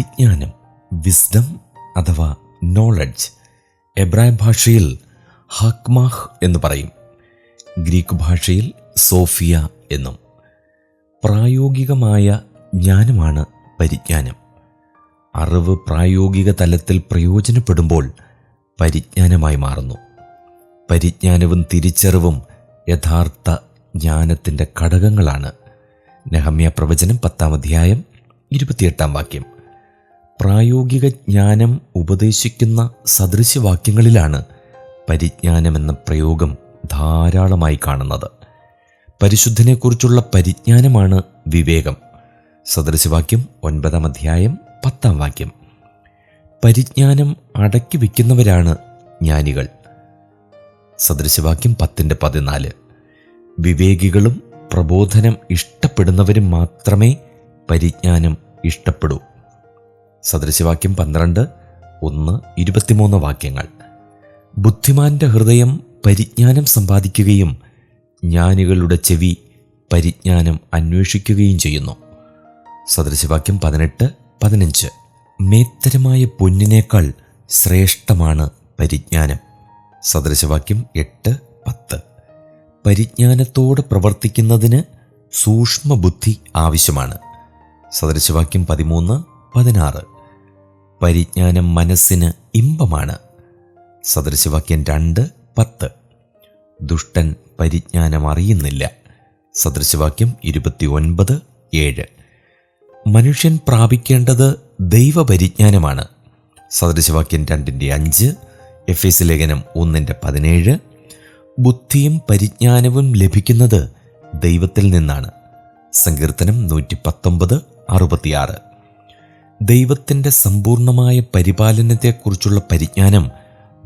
പരിജ്ഞാനം വിസ്ഡം അഥവാ നോളജ് എബ്രായ ഭാഷയിൽ ഹക്മാഹ് എന്ന് പറയും. ഗ്രീക്ക് ഭാഷയിൽ സോഫിയ എന്നും പ്രായോഗികമായ ജ്ഞാനമാണ് പരിജ്ഞാനം. അറിവ് പ്രായോഗിക തലത്തിൽ പ്രയോജനപ്പെടുമ്പോൾ പരിജ്ഞാനമായി മാറുന്നു. പരിജ്ഞാനവും തിരിച്ചറിവും യഥാർത്ഥ ജ്ഞാനത്തിന്റെ ഘടകങ്ങളാണ്. നെഹമ്യ പ്രവചനം പത്താം അധ്യായം ഇരുപത്തിയെട്ടാം വാക്യം. പ്രായോഗിക ജ്ഞാനം ഉപദേശിക്കുന്ന സദൃശ്യവാക്യങ്ങളിലാണ് പരിജ്ഞാനമെന്ന പ്രയോഗം ധാരാളമായി കാണുന്നത്. പരിശുദ്ധനെക്കുറിച്ചുള്ള പരിജ്ഞാനമാണ് വിവേകം. സദൃശവാക്യം ഒൻപതാം അധ്യായം പത്താം വാക്യം. പരിജ്ഞാനം അടക്കി വയ്ക്കുന്നവരാണ് ജ്ഞാനികൾ. സദൃശവാക്യം പത്തിന്റെ പതിനാല്. വിവേകികളും പ്രബോധനം ഇഷ്ടപ്പെടുന്നവരും മാത്രമേ പരിജ്ഞാനം ഇഷ്ടപ്പെടൂ. സദൃശവാക്യം പന്ത്രണ്ട് ഒന്ന് ഇരുപത്തിമൂന്ന് വാക്യങ്ങൾ. ബുദ്ധിമാന്റെ ഹൃദയം പരിജ്ഞാനം സമ്പാദിക്കുകയും ജ്ഞാനികളുടെ ചെവി പരിജ്ഞാനം അന്വേഷിക്കുകയും ചെയ്യുന്നു. സദൃശവാക്യം പതിനെട്ട് പതിനഞ്ച്. മേത്തരമായ പൊന്നിനേക്കാൾ ശ്രേഷ്ഠമാണ് പരിജ്ഞാനം. സദൃശവാക്യം എട്ട് പത്ത്. പരിജ്ഞാനത്തോട് പ്രവർത്തിക്കുന്നതിന് സൂക്ഷ്മബുദ്ധി ആവശ്യമാണ്. സദൃശവാക്യം പതിമൂന്ന് പതിനാറ്. പരിജ്ഞാനം മനസ്സിന് ഇമ്പമാണ്. സദൃശവാക്യം രണ്ട് പത്ത്. ദുഷ്ടൻ പരിജ്ഞാനം അറിയുന്നില്ല. സദൃശവാക്യം ഇരുപത്തി ഒൻപത് ഏഴ്. മനുഷ്യൻ പ്രാപിക്കേണ്ടത് ദൈവപരിജ്ഞാനമാണ്. സദൃശവാക്യം രണ്ടിന്റെ അഞ്ച് എഫ് എസ് ലേഖനം ഒന്നിന്റെ പതിനേഴ്. ബുദ്ധിയും പരിജ്ഞാനവും ലഭിക്കുന്നത് ദൈവത്തിൽ നിന്നാണ്. സങ്കീർത്തനം നൂറ്റി പത്തൊമ്പത് അറുപത്തിയാറ്. ദൈവത്തിന്റെ സമ്പൂർണമായ പരിപാലനത്തെക്കുറിച്ചുള്ള പരിജ്ഞാനം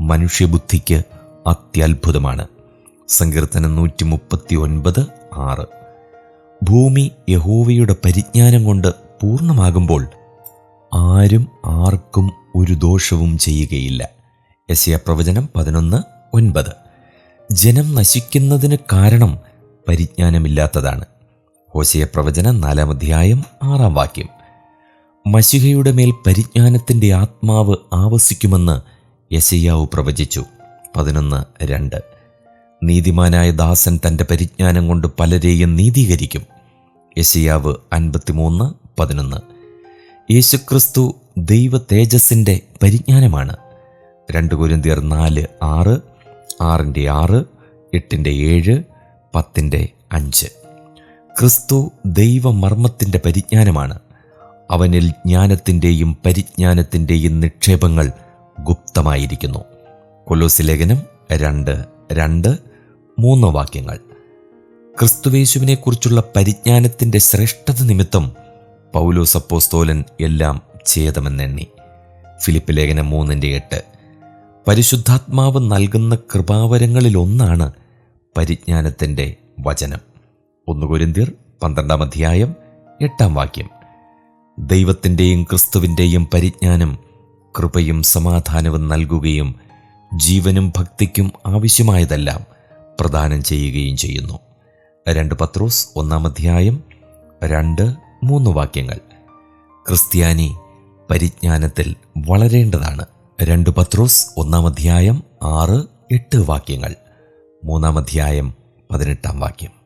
മനുഷ്യബുദ്ധിക്ക് അത്യത്ഭുതമാണ്. സങ്കീർത്തനം നൂറ്റി മുപ്പത്തി ഒൻപത് ആറ്. ഭൂമി യഹോവയുടെ പരിജ്ഞാനം കൊണ്ട് പൂർണമാകുമ്പോൾ ആരും ആർക്കും ഒരു ദോഷവും ചെയ്യുകയില്ല. യശയ പ്രവചനം പതിനൊന്ന് ഒൻപത്. ജനം നശിക്കുന്നതിന് കാരണം പരിജ്ഞാനമില്ലാത്തതാണ്. ഹോശയ പ്രവചനം നാലാം അധ്യായം ആറാം വാക്യം. മഷിഹയുടെ മേൽ പരിജ്ഞാനത്തിന്റെ ആത്മാവ് ആവസിക്കുമെന്ന് യശയ്യാവ് പ്രവചിച്ചു. പതിനൊന്ന് രണ്ട്. നീതിമാനായ ദാസൻ തന്റെ പരിജ്ഞാനം കൊണ്ട് പലരെയും നീതീകരിക്കും. യശയാവ് അൻപത്തിമൂന്ന് പതിനൊന്ന്. യേശുക്രിസ്തു ദൈവ തേജസ്സിന്റെ പരിജ്ഞാനമാണ്. രണ്ട് കുരിന്തിയർ നാല് ആറ്. ആറിന്റെ ആറ് എട്ടിന്റെ ഏഴ് പത്തിന്റെ അഞ്ച്. ക്രിസ്തു ദൈവമർമ്മത്തിന്റെ പരിജ്ഞാനമാണ്. അവനിൽ ജ്ഞാനത്തിന്റെയും പരിജ്ഞാനത്തിന്റെയും നിക്ഷേപങ്ങൾ ഗുപ്തമായിരിക്കുന്നു. കൊലോസി ലേഖനം രണ്ട് രണ്ട് മൂന്ന് വാക്യങ്ങൾ. ക്രിസ്തുവേശുവിനെക്കുറിച്ചുള്ള പരിജ്ഞാനത്തിന്റെ ശ്രേഷ്ഠത നിമിത്തം പൗലോസ് അപ്പോസ്തോലൻ എല്ലാം ഛേദമെന്നെണ്ണി. ഫിലിപ്പ് ലേഖനം മൂന്നിന്റെ എട്ട്. പരിശുദ്ധാത്മാവ് നൽകുന്ന കൃപാവരങ്ങളിലൊന്നാണ് പരിജ്ഞാനത്തിന്റെ വചനം. ഒന്ന് കൊരിന്തിയർ പന്ത്രണ്ടാം അധ്യായം എട്ടാം വാക്യം. ദൈവത്തിന്റെയും ക്രിസ്തുവിന്റെയും പരിജ്ഞാനം കൃപയും സമാധാനവും നൽകുകയും ജീവനും ഭക്തിക്കും ആവശ്യമായതെല്ലാം പ്രദാനം ചെയ്യുകയും ചെയ്യുന്നു. രണ്ട് പത്രോസ് ഒന്നാം അധ്യായം രണ്ട് മൂന്ന് വാക്യങ്ങൾ. ക്രിസ്ത്യാനി പരിജ്ഞാനത്തിൽ വളരേണ്ടതാണ്. രണ്ട് പത്രോസ് ഒന്നാം അധ്യായം ആറ് എട്ട് വാക്യങ്ങൾ. മൂന്നാം അധ്യായം പതിനെട്ടാം വാക്യം.